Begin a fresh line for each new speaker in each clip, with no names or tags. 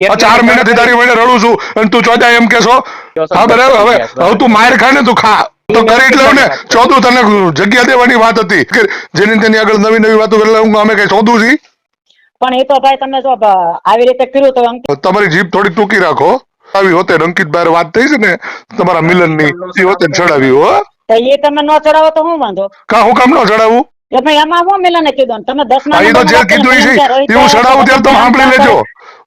ચાર મહિનાથી તારી વડે રડું છું અને તું ચોદા એમ કેશો હા? બરાબર હવે હવે તું માર ખા ને તું ખા. તો કરી એટલે ને ચોથું તને જગ્યા દેવાની વાત હતી કે જેની તેની આગળ નવી નવી વાતો કરી હું અમે કઈ ચોદું છી?
પણ એ તો ભાઈ તમે જો આવી રીતે કર્યું તો
તમારી જીભ થોડી ટૂંકી રાખો. આવી હોતે અંકિત બાર વાત થઈ છે ને તમારા મિલનની એ હોતે ચડાવી હો.
તો એ તમે ન ચડાવો તો હું વાંધો?
કા હું કામ ન ચડાવું?
એ ભાઈ એમાં હું મિલને કીધું? તમે દસ
આ એ જે કીધું છે એ હું ત્યારે તમે સાંભળી લેજો.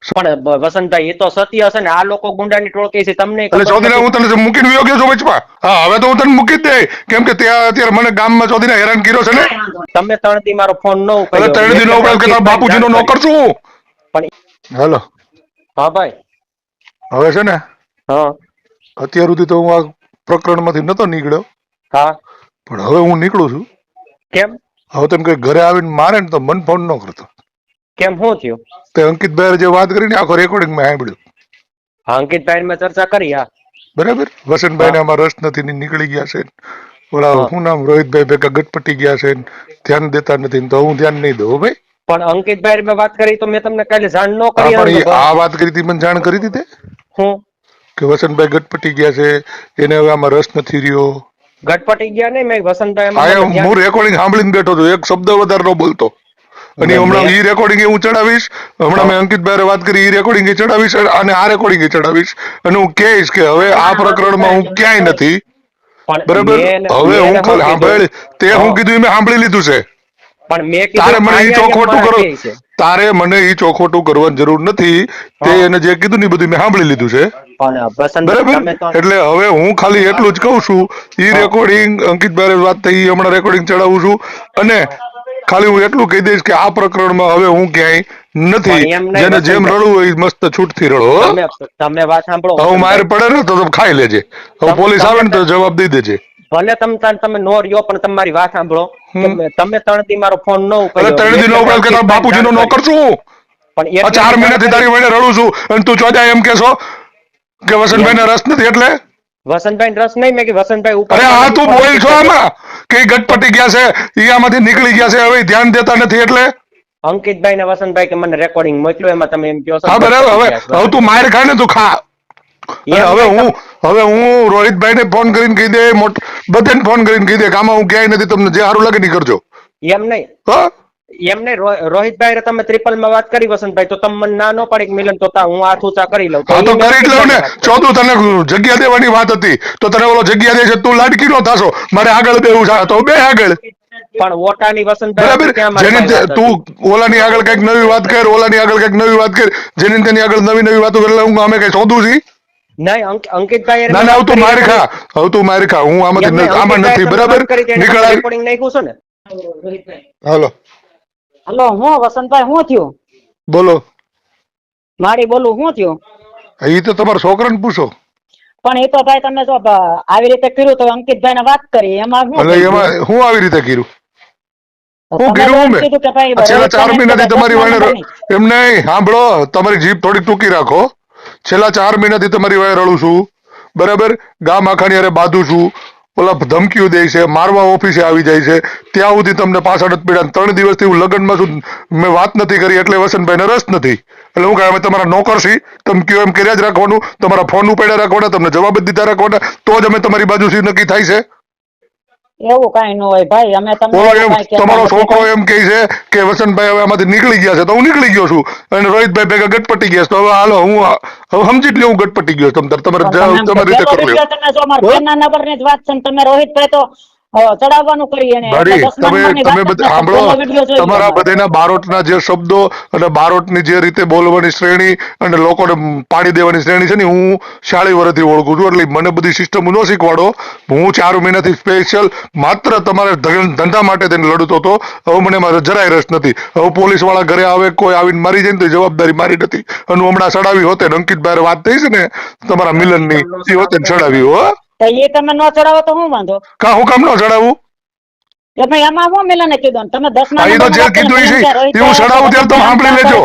પણ વસંતભાઈ એ તો સત્ય હશે ને આ લોકો ગુંડાની ટોળકી છે તમને
એટલે
ચૌધરી
હું તને મૂકીને વયો ગયો છું વચમાં? હા હવે તો હું તને મૂકી જ દે કેમ કે ત્યાં અત્યારે મને ગામમાં ચોધીને હેરાન કર્યો છે ને.
તમે ત્રણ દી મારો ફોન નો ઉપાડ્યો.
ત્રણથી નો ઉપાડ્યો કે તારા બાપુજીનો નોકર છું. હું.
પણ
હેલો.
હા ભાઈ.
હવે છે ને?
હા.
અત્યાર સુધી તો હું આ પ્રકરણમાંથી નતો નીકળ્યો.
હા.
પણ હવે હું નીકળું છું.
કેમ?
હવે તમે કઈ ઘરે આવીને મારે ને તો મન ફોન ન કરતો.
કેમ? શું થયું?
તે અંકિતભાઈ જે વાત કરીને આખો રેકોર્ડિંગમાં સાંભળ્યું.
હા અંકિતભાઈ મેં ચર્ચા કરી હા.
બરાબર? વસંતભાઈ ને આમાં રસ નથી ને નીકળી ગયા છે. ઓલા
હા.
શું નામ? રોહિતભાઈ ભેગા ગટપટી ગયા છે ધ્યાન દેતા નથી તો હું ધ્યાન નહીં દઉં ભાઈ.
પણ અંકિતભાઈ મેં વાત કરી તો મેં તમને કાલે જાણ ન કરી
પણ આ વાત કરી હતી મને જાણ કરી દીધી
હું?
કે વસંતભાઈ ગટપટી ગયા છે એને હવે આમાં રસ નથી રહ્યો.
ગટપટી ગયા ને મેં વસંતભાઈ
હું રેકોર્ડિંગ સાંભળીને બેઠો છું. એક શબ્દ વધારે ન બોલતો. અને હમણાં ઈ રેકોર્ડિંગ હું ચડાવીશ. હમણાં મેં અંકિતભાઈ વાત કરી ઈ રેકોર્ડિંગ ચડાવીશ અને આ રેકોર્ડિંગ ચડાવીશ. અને હું કહીશ કે હવે આ પ્રકરણમાં હું ક્યાંય નથી. બરાબર? હવે હું સાંભળ તે હું. કીધું મેં સાંભળી લીધું છે.
પણ મેં
તારે મને ઈ ચોખવટું કરો તારે મને ઈ ચોખવટું કરવાની જરૂર નથી. તે એને જે કીધું ને બધું મેં સાંભળી લીધું છે. બરાબર? એટલે હવે હું ખાલી એટલું જ કહું છું ઈ રેકોર્ડિંગ અંકિત અંકિતભાઈ વાત થઈ હમણાં રેકોર્ડિંગ ચડાવું છું. અને ખાલી હું એટલું કહી દઈશ કે આ પ્રકરણમાં હવે હું ક્યાંય નથી. જેને જેમ રડવું હોય મસ્ત છૂટથી રડો
તમે વાત સાંભળો.
હું મારે પડે ને તો તમે ખાઈ લેજે. હવે પોલીસ આવે ને તો જવાબ દઈ દેજે.
ભલે તમે તાન- તમે નો રહ્યો પણ તમારી વાત સાંભળો. તમે- ત્રણ દી મારો ફોન ન ઉપાડ્યો.
ત્રણ દિનો ઉપરાંત કે તારા બાપુજીનો નોકર છું
પણ
ચાર મહિનાથી તારી વડે રડું છું અને તું ચોજા એમ કેશો કે વસંતભાઈને રસ નથી એટલે?
વસંતભાઈ રસ નહીં મેં કે વસંતભાઈ
અરે
ઉપાડ્યો
હા તું બોલ છો આમાં? કે ગટપટી ગયા છે એ આમાંથી નીકળી ગયા છે હવે ધ્યાન દેતા નથી એટલે?
અંકિતભાઈ ને વસંતભાઈ કે મને રેકોર્ડિંગ મોકલ્યો એમાં તમે એમ કહો છો
હા બરાબર. હવે હવે તું માર ખા ને તું ખા. હવે હું હવે હું રોહિતભાઈ ને ફોન કરીને કહી દે બધાને ફોન કરીને કહી દે કે આમાં હું ક્યાંય નથી તમને જે સારું લાગે ને કરજો.
એમ નહીં.
હા?
એમ નહીં રોહિતભાઈ તમે ત્રિપલમાં વાત કરી વસંતભાઈ તો તમે મને ના નો પડે કે મિલન તો તા હું હાથ ઊંચા કરી લઉં.
તો કરી જ લઉં ને. ચોથું તને જગ્યા દેવાની વાત હતી તો તને ઓલો જગ્યા દે છે તું લાડકી નો થાશો? મારે આગળ બેવું છે. તો બે આગળ.
પણ ઓટાની વસંતભાઈ મારી
જેની તે- ઓલાની આગળ કંઈક નવી વાત કર ઓલાની આગળ કંઈક નવી વાત કર. જેની તેની આગળ નવી નવી વાતો કરી હું અમે કઈ શોધું છી?
નહીં અંકિતભાઈ
ના ના તું
કરી
ખા. હવે તું મારી ખા. હું આમાંથી
એમને
ન- આમાં નથી. બરાબર?
વાત કરી તેને
નીકળાય.
રેકોર્ડિંગ નાખ્યું છે ને?
હાલો.
હલો હું વસંતભાઈ શું થયું?
બોલો.
મારી બોલું શું થયું?
એ તો તમારા છોકરાને પૂછો.
પણ એ તો ભાઈ તમે જો આવી રીતે કર્યું તો અંકિતભાઈ ને વાત કરી એમાં શું
એમાં હું આવી રીતે કર્યું? હું કર્યું મેં? છેલ્લા ચાર મહિનાથી તમારી વાળે એમ નહીં સાંભળો તમારી જીભ થોડી ટૂંકી રાખો. છેલ્લા ચાર મહિનાથી તમારી વાળે રડું છું. બરાબર? ગામ આખાની હારે બાંધું છું. ઓલા ધમકીઓ દે છે, મારવા ઓફિસે આવી જાય છે. ત્યાં સુધી તમને પાછળ જ પીડા. ત્રણ દિવસથી હું લગ્નમાં છું. મેં વાત નથી કરી, એટલે વસંતભાઈને રસ નથી. એટલે હું કહે, અમે તમારા નોકર છી તમે કયો એમ કર્યા જ રાખવાનું. તમારા ફોન ઉપાડ્યા રાખવાના, તમને જવાબ દીધા રાખવાના. તો જ અમે તમારી બાજુ સુધી નક્કી થાય છે.
એવું કઈ ન હોય. ભાઈ અમે તમને
તમારો છોકરો એમ કહે છે કે વસંતભાઈ હવે આમાંથી નીકળી ગયા છે તો હું નીકળી ગયો છું. અને રોહિતભાઈ ભેગા ગટપટી ગયા છે. તો હવે હાલો હું હવે સમજી લ્યો હું ગટપટી ગયો છું. તમ તમારે તમારી રીતે કરી લ્યો
તમે જો અમારા
હો?
પેનના નંબરની જ વાત છે તમે રોહિતભાઈ તો ચડાવવાનું કરી
તમે તમે સાંભળો તમારા બધાના બારોટના જે શબ્દો અને બારોટની જે રીતે બોલવાની શ્રેણી અને લોકોને પાડી દેવાની શ્રેણી છે ને હું શાળી વર્ષથી ઓળખું છું. એટલે મને બધી સિસ્ટમ ન શીખવાડો. હું ચાર મહિનાથી સ્પેશિયલ માત્ર તમારે ધંધા માટે તેને લડતો હતો. હવે મને મારે જરાય રસ નથી. હવે પોલીસવાળા ઘરે આવે કોઈ આવીને મારી જાય ને તો જવાબદારી મારી નથી. અને હું હમણાં ચડાવી હોતે અંકિત અંકિતભાઈ વાત થઈ છે ને તમારા મિલનની એ હોતે ચડાવી. હો.
તો એ તમે ન ચડાવો તો હું વાંધો?
કા હું કામ ન ચડાવું?
એ એમાં હું ને કીધું તમે દસમાં
તો જે કીધું છે. એ હું ચડાવું ત્યારે તમે સાંભળી લેજો.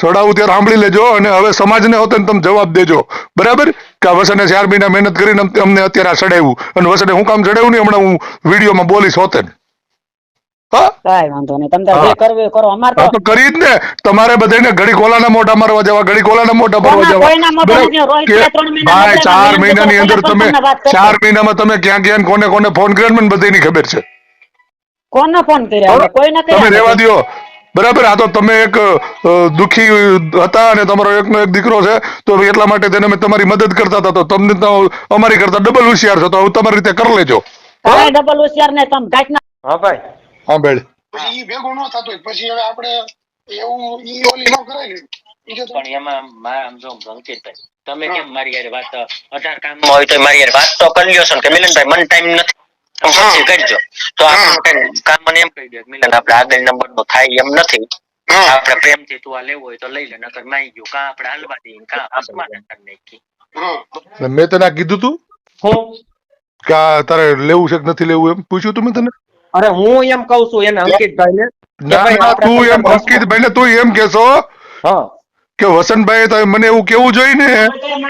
ચડાવું ત્યારે સાંભળી લેજો અને હવે સમાજને હોતે તમે જવાબ દેજો. બરાબર? કે વસને ચાર મહિના મહેનત કરીને અમને અત્યારે આ ચડાવ્યું. અને વસને હું કામ ચડાવ્યું નહીં હમણાં હું વિડીયોમાં બોલીશ હોતે ને.
કાંઈ વાંધો નહીં. તમે જે કરવું કરો. અમાર તો
તો કરી જ ને. તમારે બધાને ઘડી કોલાના મોઢા મારવા જવા ઘડી કોલાના મોઢા મારવા જવા.
ભાઈ
ચાર મહિનાની અંદર તમે. ચાર મહિનામાં તમે ક્યાં ક્યાં કોને કોને ફોન કર્યો મને બધાની ખબર છે.
કોને ફોન કર્યા? કોઈને
તમે
રેવા
દ્યો. બરાબર આ તો તમે એક દુખી હતા અને તમારો એકનો એક દીકરો છે તો એટલા માટે તેને અમે તમારી મદદ કરતા હતા. તો તમને તો અમારી કરતા ડબલ હોશિયાર છો તો હવે તમારી રીતે કરી લેજો.
ડબલ હોશિયાર ને તમે ઘાટના
હા ભાઈ.
હા બેડ
પછી એ ભેગું ન થતું હોય પછી હવે આપણે એવું ઈ ઓલી ન કરાય ને
પણ એમાં મા- આમ જો અંકિતભાઈ તમે કેમ મારી યાર વાત અઢાર કામમાં હોય તો મારી યાર વાત તો કરી લ્યો છો કે મિલનભાઈ મને ટાઈમ નથી. કરજો તો આપણે કામ મને એમ કહી દે કે મિલન આપણે આગળ નંબર નો થાય એમ નથી. આપણે પ્રેમથી તું આ લેવું હોય તો લઈ લે નકર માઈ ગયો. કા આપણે હાલવા દઈએ કા અપમાન કરી નાખી
મેં તને કીધું તું
હું?
કે તારે લેવું છે કે નથી લેવું એમ પૂછ્યું તું મેં તને?
અરે હું એમ કઉ છું એને અંકિતભાઈ ને
તું એમ અંકિતભાઈ ને તું એમ કેશો
હા.
કે વસંતભાઈ તમે મને એવું કેવું જોઈએ ને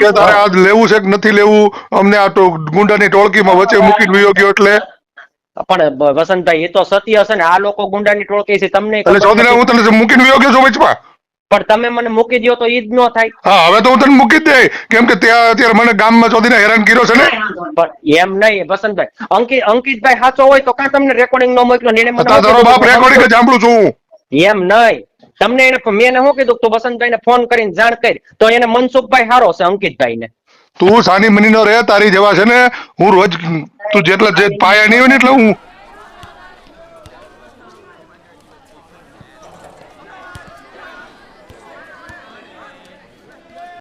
કે તારે આજ લેવું છે કે નથી લેવું? અમને આ ગુંડાની ટોળકીમાં વચ્ચે મૂકી વયો ગયો એટલે?
પણ વસંતભાઈ એ તો સત્ય હશે ને આ લોકો ગુંડાની ટોળકી છે તમને
એટલે ચૌધરી. હું તને મૂકીને વયો ગયો છું વચમાં?
પણ તમે મને મૂકી દો તો ઈ જ ન થાય.
હા હવે તો હું તને મૂકી જ દે. કેમ કે ત્યાં અત્યારે મને ગામમાં ચોધીને હેરાન કર્યો છે ને?
પણ એમ નહીં વસંતભાઈ. અંકિત અંકિતભાઈ સાચો હોય તો કાં તમને રેકોર્ડિંગ નો મોકલો ને એને મને
તારો તારો બાપ રેકોર્ડિંગ જ સાંભળું છું.
એમ નહીં. તમને એને મેં એને શું કીધું? તું વસંતભાઈ ને ફોન કરીને જાણ કરી. તો એને મનસુખભાઈ હારો છે અંકિતભાઈ ને
તું સાની મની નો રહે તારી જેવા છે ને. હું રોજ તું જેટલા જે પાયા નહીં હોય ને એટલે હું